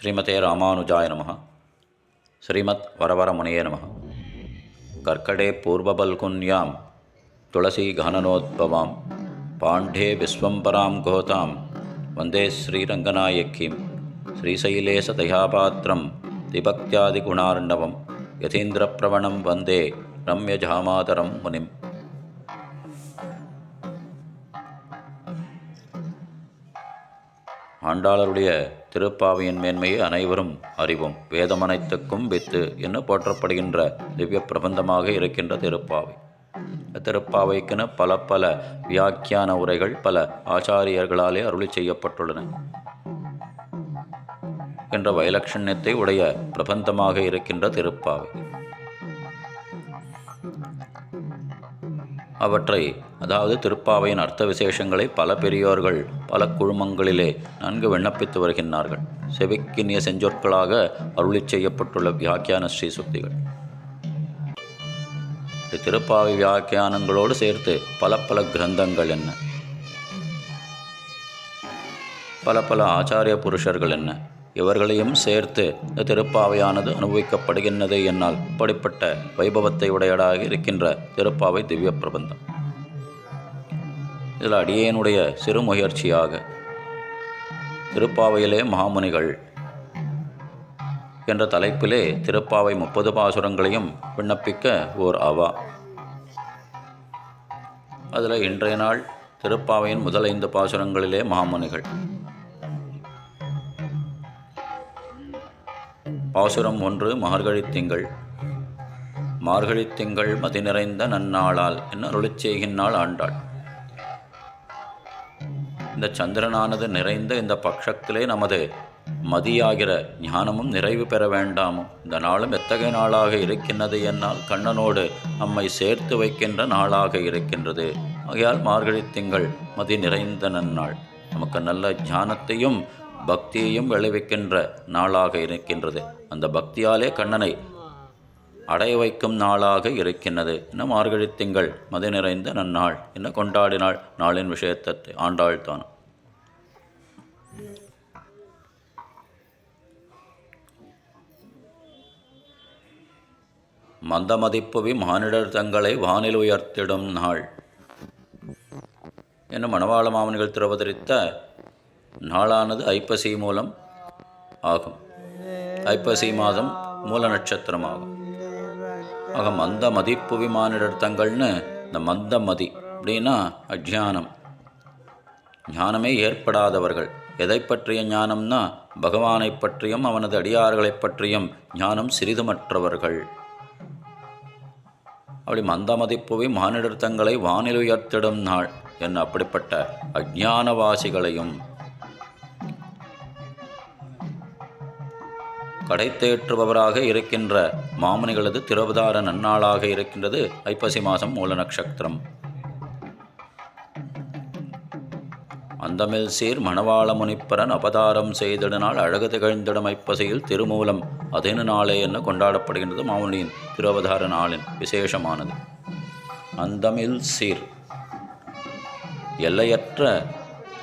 ஸ்ரீமதே ராமானுஜாய நம. ஸ்ரீமத் வரவரமுனையே நம. கர்க்கடே பூர்வபல்குன்யாம் துளசி கனனோத்பவாம் பாண்டே விஸ்வம்பராம் கோதாம் வந்தே ஸ்ரீரங்கநாயக்கீம் ஸ்ரீசைலேசதயாபாத்திரம் திபக்தியாதிகுணார்ணவம் யதீந்திரப்பிரவணம் வந்தே ரம்யஜாமாதரம் முனிம். ஆண்டாளருடைய திருப்பாவையின் மேன்மையை அனைவரும் அறிவோம். வேதமனைத்துக்கும் வித்து என்று போற்றப்படுகின்ற திவ்ய பிரபந்தமாக இருக்கின்ற திருப்பாவை. திருப்பாவைக்கென பல பல வியாக்கியான உரைகள் பல ஆச்சாரியர்களாலே அருளி செய்யப்பட்டுள்ளன. என்ற வைலட்சண்யத்தை உடைய பிரபந்தமாக இருக்கின்ற திருப்பாவை. அவற்றை அதாவது திருப்பாவையின் அர்த்த விசேஷங்களை பல பெரியோர்கள் பல குழுமங்களிலே நன்கு விண்ணப்பித்து வருகின்றார்கள். செவிக்கினிய செஞ்சொற்களாக அருளிச் செய்யப்பட்டுள்ள வியாக்கியான ஸ்ரீ சுக்திகள் திருப்பாவை வியாக்கியானங்களோடு சேர்த்து பல பல கிரந்தங்கள் என்ன? பல பல ஆச்சாரிய புருஷர்கள் என்ன? இவர்களையும் சேர்த்து இந்த திருப்பாவையானது அனுபவிக்கப்படுகின்றது என்னால். இப்படிப்பட்ட வைபவத்தை உடையடாக இருக்கின்ற திருப்பாவை திவ்ய பிரபந்தம். இதில் அடியேனுடைய சிறு முயற்சியாக திருப்பாவையிலே மாமுனிகள் என்ற தலைப்பிலே திருப்பாவை முப்பது பாசுரங்களையும் விண்ணப்பிக்க ஓர் அவா அதில் இன்றைய நாள் திருப்பாவையின் முதல் ஐந்து பாசுரங்களிலே மாமுனிகள் பாசுரம் ஒன்று மார்கழி திங்கள் மார்கழி திங்கள் மதி நிறைந்த நன்னாளால் என்ன அருளிச் செய்கின்றாள் ஆண்டாள். இந்த சந்திரனானது நிறைந்த இந்த பட்சத்திலே நமது மதியாகிற ஞானமும் நிறைவு பெற வேண்டாமோ இந்த நாளும் எத்தகைய நாளாக இருக்கின்றது என்னால் கண்ணனோடு நம்மை சேர்த்து வைக்கின்ற நாளாக இருக்கின்றது. ஆகையால் மார்கழி திங்கள் மதி நிறைந்த நன்னாள். நமக்கு நல்ல ஞானத்தையும் பக்தியையும் விளைவிக்கின்ற நாளாக இருக்கின்றது. அந்த பக்தியாலே கண்ணனை அடைய வைக்கும் நாளாக இருக்கின்றது. என்ன மார்கழி திங்கள் மதி நிறைந்த நன்னாள் என்ன கொண்டாடினாள் நாளின் விஷயத்தை ஆண்டாள் தான். மந்தமதிப்புவி மானிடர் தங்களை வானில் உயர்த்திடும் நாள். என்ன மணவாள மாமன்கள் திருவதரித்த நாளானது ஐப்பசி மூலம் ஆகும். ஐப்பசி மாதம் மூல நட்சத்திரமாகும். ஆக மந்த மதிப்புவி மானிடர் இந்த மந்த மதி அப்படின்னா அஜ்ஞானம். ஞானமே ஏற்படாதவர்கள். எதை பற்றிய ஞானம்னா பகவானை பற்றியும் அவனது அடியார்களை பற்றியும் ஞானம் சிறிதுமற்றவர்கள். அப்படி மந்தமதிப்புவி மானிடர் தங்களை வானில் உயர்த்திடும் நாள். என்ன அப்படிப்பட்ட அஜ்ஞானவாசிகளையும் கடைத்தேற்றுபவராக இருக்கின்ற மாமுனிகளது திருவதார நன்னாளாக இருக்கின்றது ஐப்பசி மாதம் மூல நட்சத்திரம். அந்தமில் சீர் மணவாள முனிப்பரன் அபதாரம் செய்திடனால் அழகு திகழ்ந்திடும் ஐப்பசியில் திருமூலம் அதேனு நாளே என்ன கொண்டாடப்படுகின்றது மாமுனியின் திருவதார நாளின் விசேஷமானது. அந்தமில் சீர். எல்லையற்ற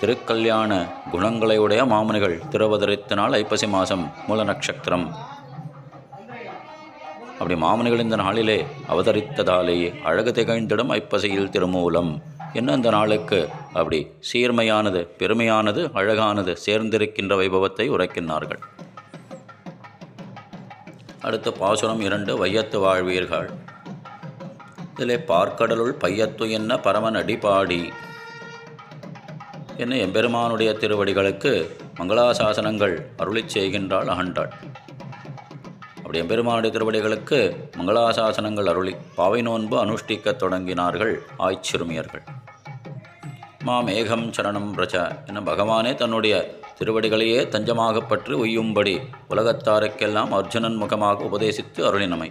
திருக்கல்யாண குணங்களையுடைய மாமுனிகள் திருவதரித்தினால் ஐப்பசி மாதம் மூல நட்சத்திரம். அப்படி மாமுனிகள் இந்த நாளிலே அவதரித்ததாலேயே அழகு திகழ்ந்திடும் ஐப்பசியில் திருமூலம். என்ன அந்த நாளுக்கு? அப்படி சீர்மையானது பெருமையானது அழகானது சேர்ந்திருக்கின்ற வைபவத்தை உரைக்கின்றார்கள். அடுத்து பாசுரம் இரண்டு வையத்து வாழ்வீர்கள். இதிலே பார்க்கடலுள் பையத்து என்ன பரமன் அடிபாடி என்ன எம்பெருமானுடைய திருவடிகளுக்கு மங்களாசாசனங்கள் அருளிச் செய்கின்றாள் அகன்றாள் அப்படி எம்பெருமானுடைய திருவடிகளுக்கு மங்களாசாசனங்கள் அருளி பாவை நோன்பு அனுஷ்டிக்கத் தொடங்கினார்கள் ஆய்ச்சிறுமியர்கள். மா மேகம் சரணம் பிரஜ என பகவானே தன்னுடைய திருவடிகளையே தஞ்சமாகப் பற்றி உய்யும்படி உலகத்தாருக்கெல்லாம் அர்ஜுனன் முகமாக உபதேசித்து அருளினமை.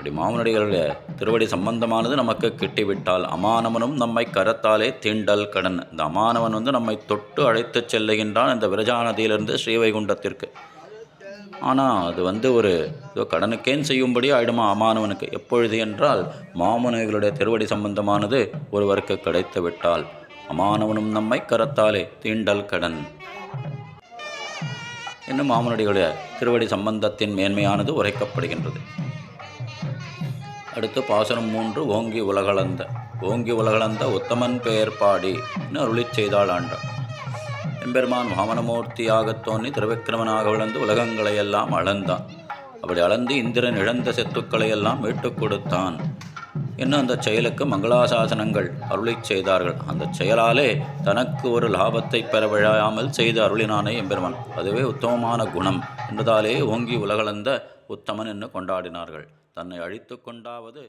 இப்படி மாமனடிகளுடைய திருவடி சம்பந்தமானது நமக்கு கிட்டிவிட்டால் அமானவனும் நம்மை கரத்தாலே தீண்டல் கடன். இந்த அமானவன் வந்து நம்மை தொட்டு அழைத்து செல்லுகின்றான் இந்த விரஜாநதியிலிருந்து ஸ்ரீவைகுண்டத்திற்கு. ஆனால் அது வந்து ஒரு கடனுக்கேன் செய்யும்படி ஆயிடுமா அமானவனுக்கு? எப்பொழுது என்றால் மாமுனிகளுடைய திருவடி சம்பந்தமானது ஒருவருக்கு கிடைத்து விட்டால் அமானவனும் நம்மை கரத்தாலே தீண்டல் கடன். இன்னும் மாமனடிகளுடைய திருவடி சம்பந்தத்தின் மேன்மையானது உரைக்கப்படுகின்றது. அடுத்து பாசனம் மூன்று ஓங்கி உலகளந்த. ஓங்கி உலகளந்த உத்தமன் பெயர் பாடி அருளிச் செய்தாள் ஆண்டாள். எம்பெருமான் வாமனமூர்த்தியாகத் தோன்றி திருவிக்கிரமனாக விளந்து உலகங்களையெல்லாம் அளந்தான். அப்படி அளந்து இந்திரன் இழந்த செத்துக்களையெல்லாம் மீட்டுக் கொடுத்தான். இன்னும் அந்த செயலுக்கு மங்களாசாசனங்கள் அருளிச் செய்தார்கள். அந்த செயலாலே தனக்கு ஒரு லாபத்தை பெற விழாமல் செய்த அருளினானே எம்பெருமான். அதுவே உத்தமமான குணம். என்பதாலே ஓங்கி உலகளந்த உத்தமன் என்று கொண்டாடினார்கள். தன்னை அழித்து கொண்டாவது